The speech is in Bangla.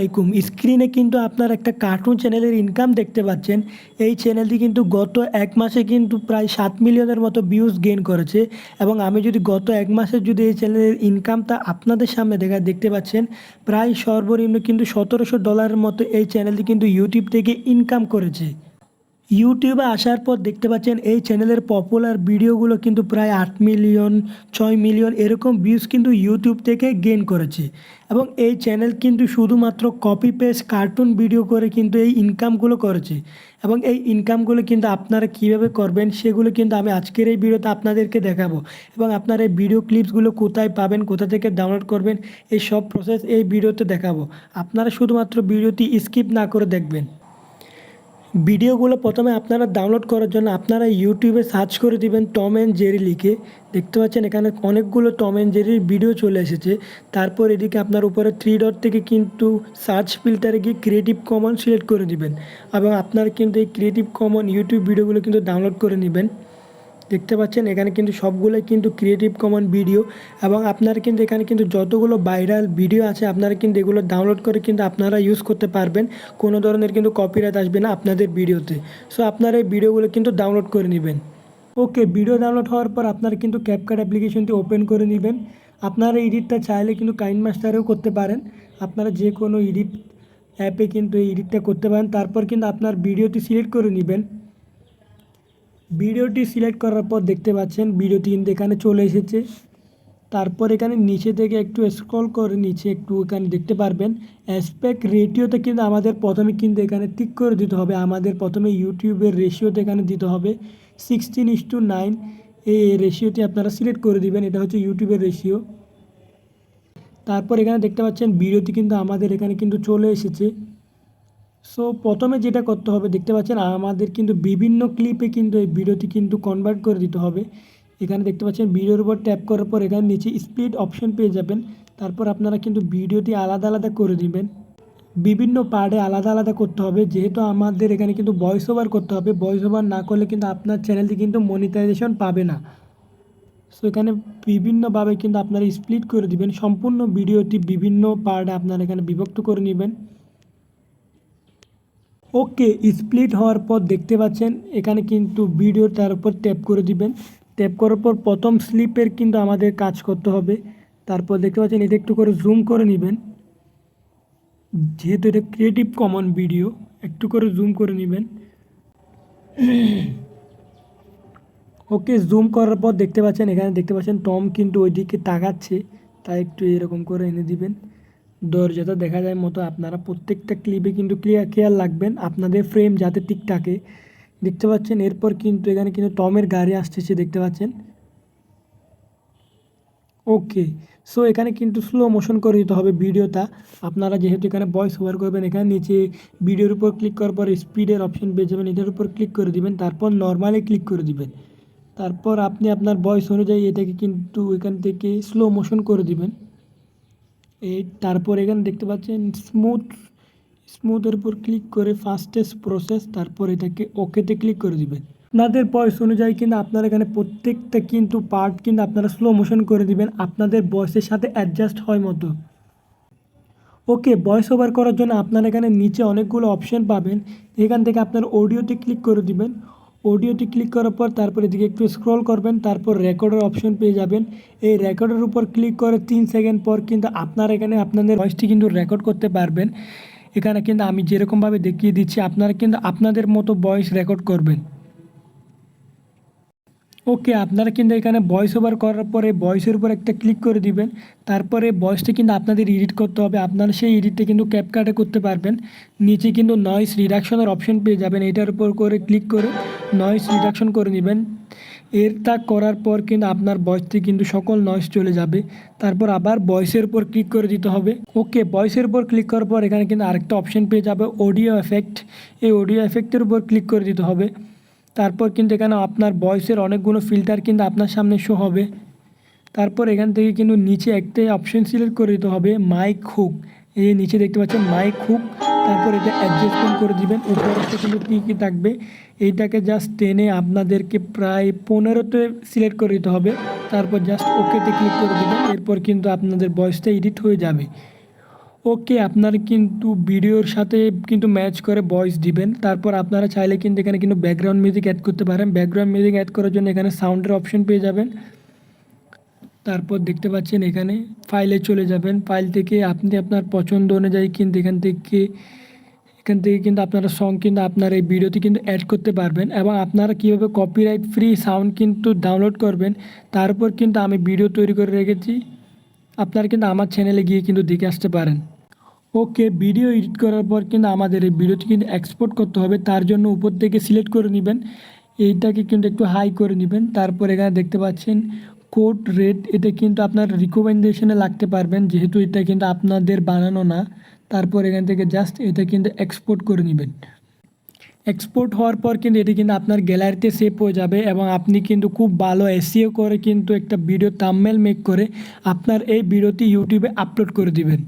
আলাইকুম। স্ক্রিনে কিন্তু আপনার একটা কার্টুন চ্যানেলের ইনকাম দেখতে পাচ্ছেন। এই চ্যানেলটি কিন্তু গত এক মাসে কিন্তু প্রায় সাত মিলিয়নের মতো ভিউজ গেইন করেছে এবং আমি যদি গত এক মাসের যদি এই চ্যানেলের ইনকামটা আপনাদের সামনে দেখা দেখতে পাচ্ছেন, প্রায় সর্বনিম্ন কিন্তু সতেরোশো ডলারের মতো এই চ্যানেলটি কিন্তু ইউটিউব থেকে ইনকাম করেছে। ইউটিউবে আসার পর দেখতে পাচ্ছেন এই চ্যানেলের পপুলার ভিডিওগুলো কিন্তু প্রায় আট মিলিয়ন ছয় মিলিয়ন এরকম ভিউজ কিন্তু ইউটিউব থেকে গেইন করেছে। এবং এই চ্যানেল কিন্তু শুধুমাত্র কপি পেস্ট কার্টুন ভিডিও করে কিন্তু এই ইনকামগুলো করেছে। এবং এই ইনকামগুলো কিন্তু আপনারা কীভাবে করবেন সেগুলো কিন্তু আমি আজকের এই ভিডিওতে আপনাদেরকে দেখাবো। এবং আপনারা এই ভিডিও ক্লিপসগুলো কোথায় পাবেন, কোথা থেকে ডাউনলোড করবেন, এই সব প্রসেস এই ভিডিওতে দেখাবো। আপনারা শুধুমাত্র ভিডিওটি স্কিপ না করে দেখবেন। ভিডিওগুলো প্রথমে আপনারা ডাউনলোড করার জন্য আপনারা ইউটিউবে সার্চ করে দিবেন টম অ্যান্ড জেরি লিখে। দেখতে পাচ্ছেন এখানে অনেকগুলো টম অ্যান্ড জেরির ভিডিও চলে এসেছে। তারপর এদিকে আপনার উপরে থ্রি ডট থেকে কিন্তু সার্চ ফিল্টারে গিয়ে ক্রিয়েটিভ কমন সিলেক্ট করে দিবেন। এবং আপনারা কিন্তু এই ক্রিয়েটিভ কমন ইউটিউব ভিডিওগুলো কিন্তু ডাউনলোড করে নেবেন। দেখতে পাচ্ছেন, এখানে কিন্তু সবগুলোই কিন্তু ক্রিয়েটিভ কমন ভিডিও এবং আপনারা কিন্তু এখানে কিন্তু যতগুলো ভাইরাল ভিডিও আছে, আপনারা কিন্তু এগুলো ডাউনলোড করে কিন্তু আপনারা ইউজ করতে পারবেন। কোনো ধরনের কিন্তু কপিরাইট আসবে না আপনাদের ভিডিওতে সো আপনারা এই ভিডিওগুলো কিন্তু ডাউনলোড করে নেবেন। ওকে ভিডিও ডাউনলোড হওয়ার পর আপনারা কিন্তু ক্যাপকাট অ্যাপ্লিকেশনটি ওপেন করে নেবেন। আপনারা এডিটটা চাইলে কিন্তু কাইন মাস্টারেও করতে পারেন। আপনারা যে কোনো এডিট অ্যাপে কিন্তু এই এডিটটা করতে পারেন। তারপর কিন্তু আপনার ভিডিওটি সিলেক্ট করে নেবেন। ভিডিওটি সিলেক্ট করার পর দেখতে পাচ্ছেন, ভিডিওটি কিন্তু এখানে চলে এসেছে। তারপর এখানে নিচে থেকে একটু স্ক্রল করে নিচে একটু এখানে দেখতে পারবেন। অ্যাসপেক্ট রেটিওতে কিন্তু আমাদের প্রথমে কিন্তু এখানে টিক করে দিতে হবে। আমাদের প্রথমে ইউটিউবের রেশিওতে এখানে দিতে হবে। সিক্সটিন ইস টু নাইন এই রেশিওটি আপনারা সিলেক্ট করে দিবেন। এটা হচ্ছে ইউটিউবের রেশিও তারপর এখানে দেখতে পাচ্ছেন, ভিডিওটি কিন্তু আমাদের এখানে কিন্তু চলে এসেছে। সো প্রথমে যেটা করতে হবে, দেখতে পাচ্ছেন আমাদের কিন্তু বিভিন্ন ক্লিপে কিন্তু এই ভিডিওটি কিন্তু কনভার্ট করে দিতে হবে। এখানে দেখতে পাচ্ছেন ভিডিওর উপর ট্যাপ করার পর এখানে নিচে স্পিড অপশন পেয়ে যাবেন। তারপর আপনারা কিন্তু ভিডিওটি আলাদা আলাদা করে দিবেন। বিভিন্ন পার্টে আলাদা আলাদা করতে হবে। যেহেতু আমাদের এখানে কিন্তু ভয়েস ওভার করতে হবে ভয়েস ওভার না করলে কিন্তু আপনার চ্যানেলটি কিন্তু মনিটাইজেশন পাবে না। সো এখানে বিভিন্নভাবে কিন্তু আপনারা স্প্লিট করে দিবেন। সম্পূর্ণ ভিডিওটি বিভিন্ন পার্টে আপনারা এখানে বিভক্ত করে নেবেন। ওকে, স্প্লিট হওয়ার পর দেখতে পাচ্ছেন, এখানে কিন্তু ভিডিও তার উপর ট্যাপ করে দিবেন। ট্যাপ করার পর প্রথম স্লিপের কিন্তু আমাদের কাজ করতে হবে। তারপর দেখতে পাচ্ছেন, এটা একটু করে জুম করে নেবেন। যেহেতু এটা ক্রিয়েটিভ কমন ভিডিও একটু করে জুম করে নেবেন। ওকে জুম করার পর দেখতে পাচ্ছেন, এখানে দেখতে পাচ্ছেন টম কিন্তু ওইদিকে তাকাচ্ছে, তাই একটু এরকম করে এনে দিবেন। দরজাটা দেখা যায় মতো আপনারা প্রত্যেকটা ক্লিপে কিন্তু ক্লিয়ার খেয়াল রাখবেন আপনাদের ফ্রেম যাতে ঠিক থাকে। দেখতে পাচ্ছেন, এরপর কিন্তু এখানে কিন্তু টমের গাড়ি আসতেছে দেখতে পাচ্ছেন। ওকে সো এখানে কিন্তু স্লো মোশন করে দিতে হবে ভিডিওটা। আপনারা যেহেতু এখানে ভয়েস ওভার করবেন, এখানে নিচে ভিডিওর উপর ক্লিক করার পর স্পিডের অপশন পেয়ে যাবেন, এটার উপর ক্লিক করে দিবেন, তারপর নর্মালি ক্লিক করে দিবেন। তারপর আপনি আপনার ভয়েস অনুযায়ী এটাকে কিন্তু এখান থেকে স্লো মোশন করে দিবেন। এই তারপর এখানে দেখতে পাচ্ছেন স্মুথ স্মুথের উপর ক্লিক করে ফাস্টেস্ট প্রসেস তারপর এটাকে ওকেতে ক্লিক করে দিবেন। আপনাদের বয়স অনুযায়ী কিন্তু আপনারা এখানে প্রত্যেকটা কিন্তু পার্ট কিন্তু আপনারা স্লো মোশন করে দিবেন, আপনাদের বয়সের সাথে অ্যাডজাস্ট হয় মতো। ওকে ভয়েস ওভার করার জন্য আপনারা এখানে নিচে অনেকগুলো অপশন পাবেন, এখান থেকে আপনার অডিওতে ক্লিক করে দিবেন। অডিওটি ক্লিক করার পর তারপর এদিকে একটু স্ক্রল করবেন, তারপর রেকর্ডের অপশন পেয়ে যাবেন। এই রেকর্ডের উপর ক্লিক করে তিন সেকেন্ড পর কিন্তু আপনার এখানে আপনাদের ভয়েসটি কিন্তু রেকর্ড করতে পারবেন। এখানে কিন্তু আমি যেরকমভাবে দেখিয়ে দিচ্ছি, আপনারা কিন্তু আপনাদের মতো ভয়েস রেকর্ড করবেন। ওকে আপনারা কিন্তু এখানে ভয়েস ওভার করার পরে ভয়েসের উপর একটা ক্লিক করে দিবেন। তারপরে ভয়েসটা কিন্তু আপনাদের এডিট করতে হবে। আপনারা সেই এডিটটা কিন্তু ক্যাপকাটে করতে পারবেন। নিচে কিন্তু নয়েস রিডাকশনের অপশন পেয়ে যাবেন। এটার উপর করে ক্লিক করে নয়েস রিডাকশন করে নেবেন। এর তা করার পর কিন্তু আপনার ভয়েসটি কিন্তু সকল নয়েস চলে যাবে। তারপর আবার ভয়েসের উপর ক্লিক করে দিতে হবে। ওকে ভয়েসের উপর ক্লিক করার পর এখানে কিন্তু আরেকটা অপশন পেয়ে যাবে অডিও এফেক্ট এই অডিও এফেক্টের উপর ক্লিক করে দিতে হবে। তারপর কিন্তু এখানে আপনার ভয়েসের অনেকগুলো ফিল্টার কিন্তু আপনার সামনে শো হবে। তারপর এখান থেকে কিন্তু নিচে একটাই অপশন সিলেক্ট করে দিতে হবে মাইক হুক এই নিচে দেখতে পাচ্ছেন মাইক হুক তারপর এটা অ্যাডজাস্টমেন্ট করে দিবেন। উপরটা কিন্তু কী কী থাকবে? এইটাকে জাস্ট টেনে আপনাদেরকে প্রায় পনেরোতে সিলেক্ট করে দিতে হবে। তারপর জাস্ট ওকেতে ক্লিক করে দেবেন। এরপর কিন্তু আপনাদের ভয়েসটা এডিট হয়ে যাবে। ওকে আপনারা কিন্তু ভিডিওর সাথে কিন্তু ম্যাচ করে ভয়েস দিবেন। তারপর আপনারা চাইলে কিন্তু এখানে কিন্তু ব্যাকগ্রাউন্ড মিউজিক অ্যাড করতে পারেন। ব্যাকগ্রাউন্ড মিউজিক অ্যাড করার জন্য এখানে সাউন্ডের অপশন পেয়ে যাবেন। তারপর দেখতে পাচ্ছেন এখানে ফাইলে চলে যাবেন। ফাইল থেকে আপনি আপনার পছন্দ অনুযায়ী কিন্তু এখান থেকে এখান থেকে কিন্তু আপনারা সং কিন্তু আপনার এই ভিডিওতে কিন্তু অ্যাড করতে পারবেন এবং আপনারা কীভাবে কপিরাইট ফ্রি সাউন্ড কিন্তু ডাউনলোড করবেন তার উপর কিন্তু আমি ভিডিও তৈরি করে রেখেছি। আপনারা কিন্তু আমার চ্যানেলে গিয়ে কিন্তু দেখে আসতে পারেন। ওকে ভিডিও এডিট করার পর কিন্তু আমাদের এই ভিডিওটি কিন্তু এক্সপোর্ট করতে হবে, তার জন্য উপর থেকে সিলেক্ট করে নেবেন। এইটাকে কিন্তু একটু হাই করে নেবেন, তারপর এখানে দেখতে পাচ্ছেন কোড রেট এটা কিন্তু আপনার রিকমেন্ডেশনে লাগতে পারবেন। যেহেতু এটা কিন্তু আপনাদের বানানো না, তারপর এখান থেকে জাস্ট এটা কিন্তু এক্সপোর্ট করে নেবেন। এক্সপোর্ট হওয়ার পর কিন্তু এটি কিন্তু আপনার গ্যালারিতে সেভ হয়ে যাবে এবং আপনি কিন্তু খুব ভালো এসিও করে কিন্তু একটা ভিডিও তামমেল মেক করে আপনার এই ভিডিওটি ইউটিউবে আপলোড করে দিবেন।